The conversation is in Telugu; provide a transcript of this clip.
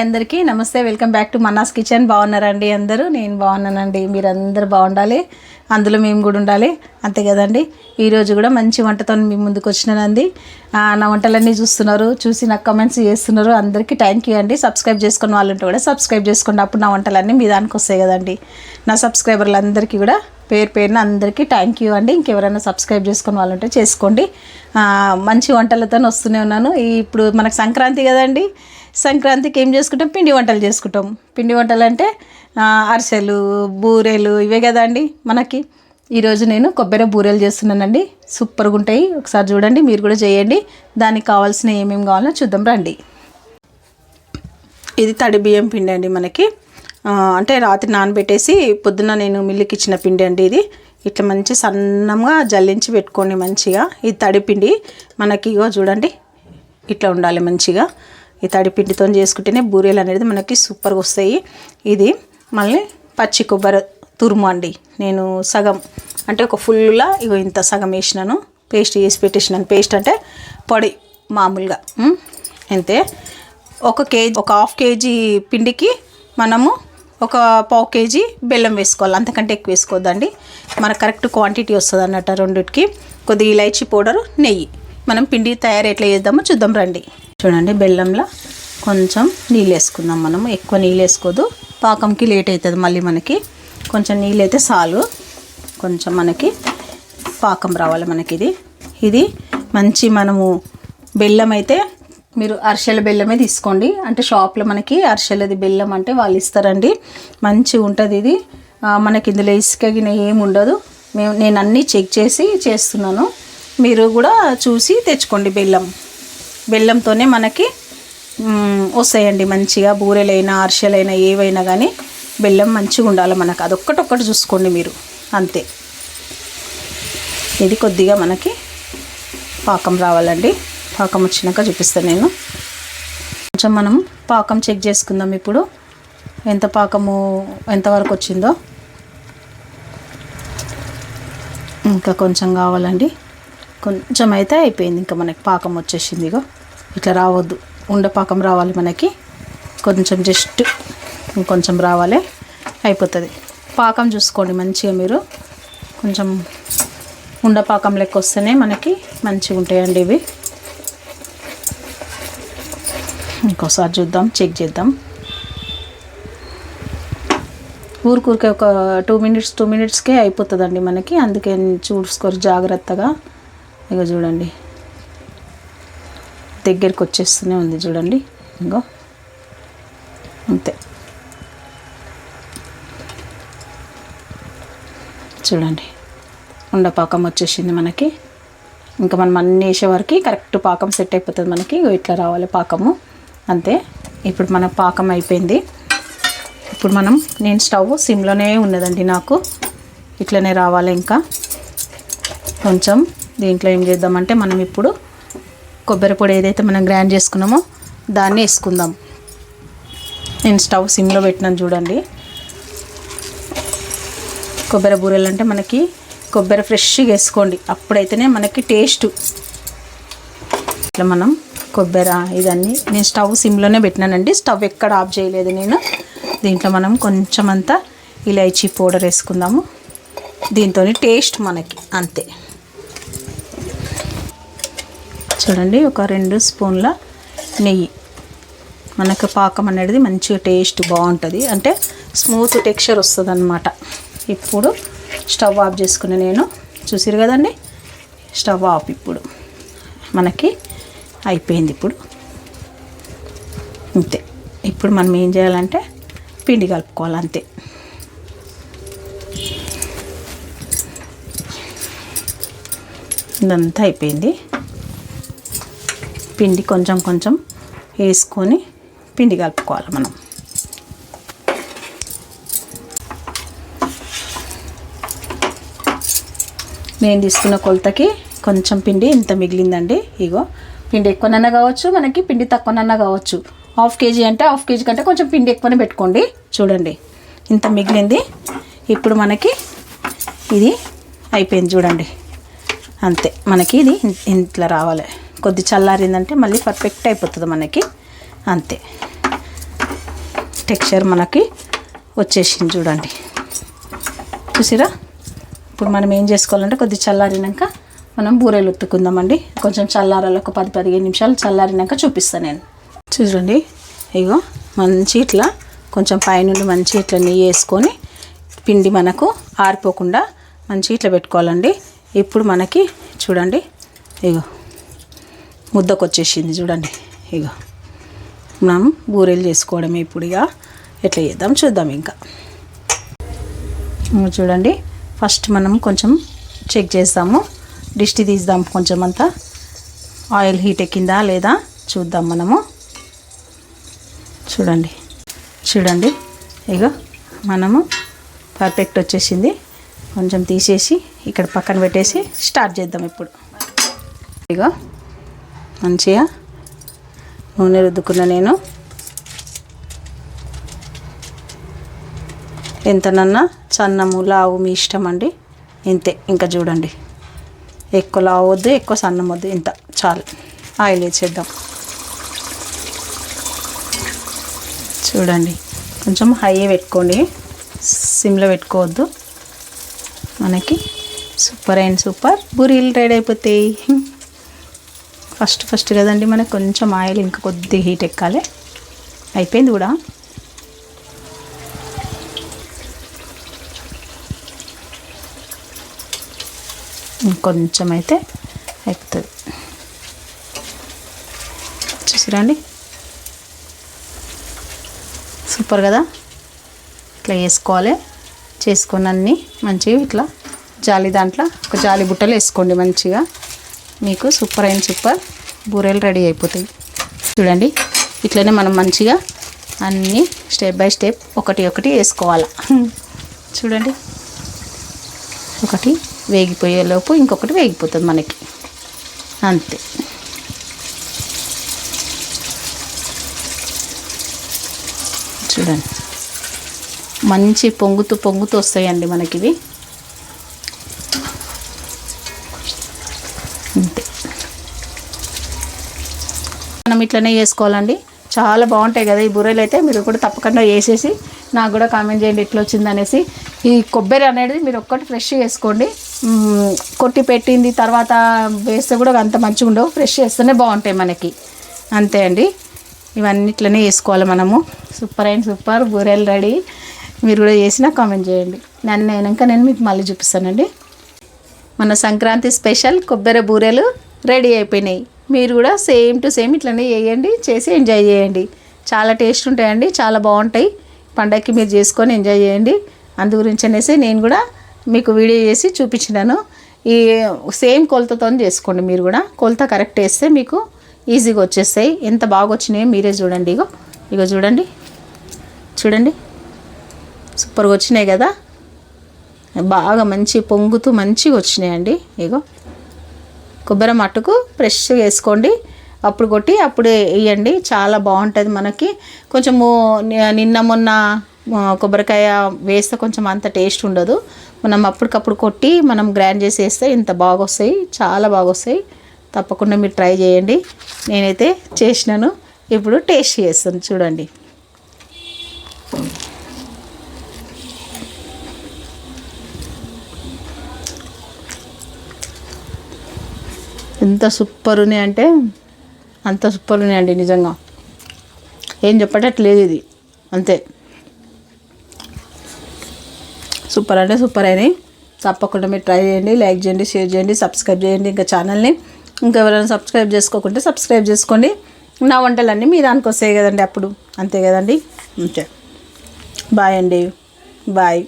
అందరికీ నమస్తే welcome back to Manna's kitchen. బాగున్నారండి అందరూ? నేను బాగున్నానండి. మీరు బాగుండాలి? అందులో మేము కూడా ఉండాలి. అంతే కదండి? ఈరోజు కూడా మంచి వంటతో మీ ముందుకు వచ్చినానండి. నా వంటలన్నీ చూస్తున్నారు చూసి నాకు కమెంట్స్ చేస్తున్నారు. అందరికీ థ్యాంక్ యూ అండి. సబ్స్క్రైబ్ చేసుకున్న వాళ్ళు ఉంటే కూడా సబ్స్క్రైబ్ చేసుకోండి. అప్పుడు నా వంటలన్నీ మీ దానికి వస్తాయి కదండి. నా సబ్స్క్రైబర్లు అందరికీ కూడా పేరు పేరున అందరికీ థ్యాంక్ యూ అండి. ఇంకెవరైనా సబ్స్క్రైబ్ చేసుకున్న వాళ్ళు ఉంటే చేసుకోండి మంచి వంటలతో వస్తూనే ఉన్నాను. ఇప్పుడు మనకు సంక్రాంతి కదండి. సంక్రాంతికి ఏం చేసుకుంటాం? పిండి వంటలు చేసుకుంటాం. పిండి వంటలు అంటే అరిసెలు బూరెలు ఇవే కదండి మనకి. ఈరోజు నేను కొబ్బరి బూరెలు చేస్తున్నానండి. సూపర్గా ఉంటాయి. ఒకసారి చూడండి మీరు కూడా చేయండి. దానికి కావాల్సిన ఏమేమి కావాలో చూద్దాం రండి. ఇది తడి బియ్యం పిండి అండి మనకి. అంటే రాత్రి నానబెట్టేసి పొద్దున్న నేను మిల్లుకి ఇచ్చిన పిండి అండి ఇది. ఇట్లా మంచి సన్నంగా జల్లించి పెట్టుకోండి మంచిగా. ఇది తడి పిండి. మనకి ఇగో చూడండి ఇట్లా ఉండాలి మంచిగా. ఈ తడిపిండితో చేసుకుంటేనే బూరెలు అనేది మనకి సూపర్గా వస్తాయి. ఇది మళ్ళీ పచ్చి కొబ్బరి తురుము అండి. నేను సగం అంటే ఒక ఫుల్లా ఇగో ఇంత సగం వేసినాను. పేస్ట్ చేసి పెట్టేసినాను. పేస్ట్ అంటే పొడి మామూలుగా అంతే. ఒక కేజీ ఒక హాఫ్ కేజీ పిండికి మనము ఒక పావు కేజీ బెల్లం వేసుకోవాలి. అంతకంటే ఎక్కువ వేసుకోవద్దండి. మనకు కరెక్ట్ క్వాంటిటీ వస్తుంది అన్నట్టు రెండిటికి. కొద్దిగా ఇలైచి పౌడరు నెయ్యి. మనం పిండి తయారు ఎట్లా చేద్దామో చూద్దాం రండి. చూడండి బెల్లంలో కొంచెం నీళ్ళు వేసుకుందాం మనము. ఎక్కువ నీళ్ళు వేసుకోదు పాకంకి లేట్ అవుతుంది మళ్ళీ మనకి. కొంచెం నీళ్ళు అయితే చాలు. కొంచెం మనకి పాకం రావాలి మనకి ఇది ఇది మంచి మనము బెల్లం అయితే మీరు అరిసెల బెల్లమే తీసుకోండి. అంటే షాప్లో మనకి అరిసెలది బెల్లం అంటే వాళ్ళు ఇస్తారండి. మంచిగా ఉంటుంది ఇది. మనకి ఇందులో ఇసుక గిన ఏమి ఉండదు. మేము నేను అన్నీ చెక్ చేసి చేస్తున్నాను. మీరు కూడా చూసి తెచ్చుకోండి బెల్లం. బెల్లంతోనే మనకి వస్తాయండి మంచిగా బూరెలైనా అరిసెలైనా ఏవైనా కానీ బెల్లం మంచిగా ఉండాలి మనకు. అదొక్కటొక్కటి చూసుకోండి మీరు. అంతే. ఇది కొద్దిగా మనకి పాకం రావాలండి. పాకం వచ్చినాక చూపిస్తాను నేను. కొంచెం మనం పాకం చెక్ చేసుకుందాం ఇప్పుడు. ఎంత పాకము ఎంతవరకు వచ్చిందో. ఇంకా కొంచెం కావాలండి. కొంచెం అయితే అయిపోయింది. ఇంకా మనకి పాకం వచ్చేసింది ఇగో. ఇట్లా రావద్దు. ఉండ పాకం రావాలి మనకి. కొంచెం జస్ట్ ఇంకొంచెం రావాలి అయిపోతుంది. పాకం చూసుకోండి మంచిగా మీరు. కొంచెం ఉండపాకం లెక్క వస్తేనే మనకి మంచిగా ఉంటాయండి ఇవి. ఇంకోసారి చూద్దాం చెక్ చేద్దాం. ఊరికూరికే ఒక టూ మినిట్స్ టూ మినిట్స్కే అయిపోతుందండి మనకి. అందుకే చూసుకోరు జాగ్రత్తగా. ఇక చూడండి. దగ్గరికి వచ్చేస్తూనే ఉంది చూడండి. ఇంకో అంతే. చూడండి. ఉండ పాకం వచ్చేసింది మనకి. ఇంకా మనం అన్ని వేసే కరెక్ట్ పాకం సెట్ అయిపోతుంది మనకి. ఇట్లా రావాలి పాకము. అంతే. ఇప్పుడు మన పాకం అయిపోయింది. ఇప్పుడు మనం నేను స్టవ్ సిమ్లోనే ఉన్నదండి నాకు. ఇట్లనే రావాలి ఇంకా. కొంచెం దీంట్లో ఏం చేద్దామంటే మనం ఇప్పుడు కొబ్బరి పొడి ఏదైతే మనం గ్రైండ్ చేసుకున్నామో దాన్ని వేసుకుందాం. నేను స్టవ్ సిమ్లో పెట్టినాను చూడండి. కొబ్బరి బూరెలు అంటే మనకి కొబ్బరి ఫ్రెష్గా వేసుకోండి. అప్పుడైతేనే మనకి టేస్ట్. ఇట్లా మనం కొబ్బరి ఇదన్నీ నేను స్టవ్ సిమ్లోనే పెట్టినానండి. స్టవ్ ఎక్కడ ఆఫ్ చేయలేదు నేను. దీంట్లో మనం కొంచెం అంతా ఇలైచీ పౌడర్ వేసుకుందాము. దీంతో టేస్ట్ మనకి అంతే. చూడండి ఒక రెండు స్పూన్ల నెయ్యి. మనకు పాకం అనేది మంచిగా టేస్ట్ బాగుంటుంది. అంటే స్మూత్ టెక్స్చర్ వస్తుంది అనమాట ఇప్పుడు స్టవ్ ఆఫ్ చేసుకుని నేను చూసిరు కదండి? స్టవ్ ఆఫ్ ఇప్పుడు. మనకి అయిపోయింది ఇప్పుడు. అంతే ఇప్పుడు మనం ఏం చేయాలంటే పిండి కలుపుకోవాలి అంతే ఇదంతా అయిపోయింది. పిండి కొంచెం కొంచెం వేసుకొని పిండి కలుపుకోవాలి మనం. నేను తీసుకున్న కొలతకి కొంచెం పిండి ఇంత మిగిలిందండి. ఇగో పిండి ఎక్కువనన్నా కావచ్చు మనకి పిండి తక్కువనన్నా కావచ్చు. హాఫ్ కేజీ అంటే హాఫ్ కేజీ కంటే కొంచెం పిండి ఎక్కువనే పెట్టుకోండి. చూడండి ఇంత మిగిలింది. ఇప్పుడు మనకి ఇది అయిపోయింది చూడండి. అంతే మనకి ఇది ఇంట్లో రావాలి. కొద్ది చల్లారిందంటే మళ్ళీ పర్ఫెక్ట్ అయిపోతుంది మనకి. అంతే. టెక్స్చర్ మనకి వచ్చేసింది చూడండి. చూసిరా? ఇప్పుడు మనం ఏం చేసుకోవాలంటే కొద్దిగా చల్లారినాక మనం బూరెలు ఉత్తుకుందామండి. కొంచెం చల్లారాలు ఒక పది పదిహేను నిమిషాలు చల్లారినాక చూపిస్తాను నేను. చూడండి. ఇగో మంచి ఇట్లా కొంచెం పైనుండి మంచి ఇట్లా నెయ్యి వేసుకొని పిండి మనకు ఆరిపోకుండా మంచి ఇట్లా పెట్టుకోవాలండి. ఇప్పుడు మనకి చూడండి. ఇగో ముద్దకు వచ్చేసింది చూడండి. ఇగో. మనం బూరెలు చేసుకోవడమే ఇప్పుడు ఇక ఎట్లా చేద్దాం చూద్దాం ఇంకా. చూడండి. ఫస్ట్ మనం కొంచెం చెక్ చేస్తాము. దిష్టి తీద్దాం కొంచెం అంతా. ఆయిల్ హీట్ ఎక్కిందా లేదా చూద్దాం మనము. చూడండి. చూడండి. ఇగో మనము పర్ఫెక్ట్ వచ్చేసింది. కొంచెం తీసేసి ఇక్కడ పక్కన పెట్టేసి స్టార్ట్ చేద్దాం ఇప్పుడు. ఇగో. మంచిగా నూనె రుద్దుకున్న నేను. ఎంతనన్నా సన్నము లావు మీ ఇష్టం అండి. ఇంతే ఇంకా చూడండి. ఎక్కువ లావు వద్దు ఎక్కువ సన్నం వద్దు ఇంత చాలు. ఆయిల్ వేసేద్దాం. చూడండి కొంచెం హై పెట్టుకోండి. సిమ్లో పెట్టుకోవద్దు. మనకి సూపర్ అండ్ సూపర్. బూరీలు రెడీ అయిపోతాయి. ఫస్ట్ ఫస్ట్ కదండి మనకు కొంచెం ఆయిల్ ఇంకా కొద్దిగా హీట్ ఎక్కాలి. అయిపోయింది కూడా. ఇంకొంచెం అయితే ఎక్కుతుంది. చూసిరండి? సూపర్ కదా? ఇట్లా వేసుకోవాలి. చేసుకున్న అన్నీ మంచిగా ఇట్లా జాలి దాంట్లో ఒక జాలి బుట్టలు వేసుకోండి మంచిగా. మీకు సూపర్ అయిన సూపర్ బూరెలు రెడీ అయిపోతాయి. చూడండి ఇట్లనే మనం మంచిగా అన్నీ స్టెప్ బై స్టెప్ ఒకటి ఒకటి వేసుకోవాలి. చూడండి ఒకటి వేగిపోయేలోపు ఇంకొకటి వేగిపోతుంది మనకి. అంతే. చూడండి మంచి పొంగుతూ పొంగుతూ వస్తాయండి మనకి ఇవి మనం ఇట్లనే చేసుకోవాలండి. చాలా బాగుంటాయి కదా ఈ బూరెలు అయితే. మీరు కూడా తప్పకుండా వేసేసి నాకు కూడా కామెంట్ చేయండి ఎట్లా వచ్చింది అనేసి. ఈ కొబ్బరి అనేది మీరు ఒక్కటి ఫ్రెష్ చేసుకోండి. కొట్టి పెట్టింది తర్వాత వేస్తే కూడా అంత మంచిగా ఉండవు. ఫ్రెష్ చేస్తేనే బాగుంటాయి మనకి. అంతే అండి. ఇవన్నీ ఇట్లనే వేసుకోవాలి మనము. సూపర్ అండ్ సూపర్ బూరెలు రెడీ. మీరు కూడా చేసినా కామెంట్ చేయండి. నన్ను అయినాక నేను మీకు మళ్ళీ చూపిస్తానండి. మన సంక్రాంతి స్పెషల్ కొబ్బరి బూరెలు రెడీ అయిపోయినాయి. మీరు కూడా సేమ్ టు సేమ్ ఇట్లనే చేయండి చేసి ఎంజాయ్ చేయండి. చాలా టేస్ట్ ఉంటాయండి చాలా బాగుంటాయి. పండగకి మీరు చేసుకొని ఎంజాయ్ చేయండి. అందు గురించి అనేసి నేను కూడా మీకు వీడియో చేసి చూపించినాను. ఈ సేమ్ కొలతతో చేసుకోండి మీరు కూడా. కొలత కరెక్ట్ వేస్తే మీకు ఈజీగా వచ్చేస్తాయి. ఎంత బాగా వచ్చినాయో మీరే చూడండి. ఇగో ఇగో చూడండి. చూడండి. సూపర్గా వచ్చినాయి కదా. బాగా మంచి పొంగుతూ మంచిగా వచ్చినాయండి. ఇగో. కొబ్బరి మట్టుకు ఫ్రెష్గా వేసుకోండి. అప్పుడు కొట్టి అప్పుడు వేయండి. చాలా బాగుంటుంది మనకి. కొంచెము నిన్న మొన్న కొబ్బరికాయ వేస్తే కొంచెం అంత టేస్ట్ ఉండదు. మనం అప్పటికప్పుడు కొట్టి మనం గ్రైండ్ చేసి వేస్తే ఇంత బాగా వస్తాయి చాలా బాగా వస్తాయి తప్పకుండా మీరు ట్రై చేయండి. నేనైతే చేసినాను. ఇప్పుడు టేస్ట్ చేస్తాను. చూడండి. ఎంత సూపర్ ఉన్నాయి అంటే అంత సూపర్ ఉన్నాయండి నిజంగా. ఏం చెప్పటట్లేదు ఇది. అంతే. సూపర్ అంటే సూపర్ అయినాయి. తప్పకుండా మీరు ట్రై చేయండి లైక్ చేయండి షేర్ చేయండి సబ్స్క్రైబ్ చేయండి ఇంకా ఛానల్ని. ఇంకా ఎవరైనా సబ్స్క్రైబ్ చేసుకోకుంటే సబ్స్క్రైబ్ చేసుకోండి. నా వంటలన్నీ మీ దానికి వస్తాయి కదండి అప్పుడు. అంతే కదండి. అంతే బాయ్ అండి. బాయ్.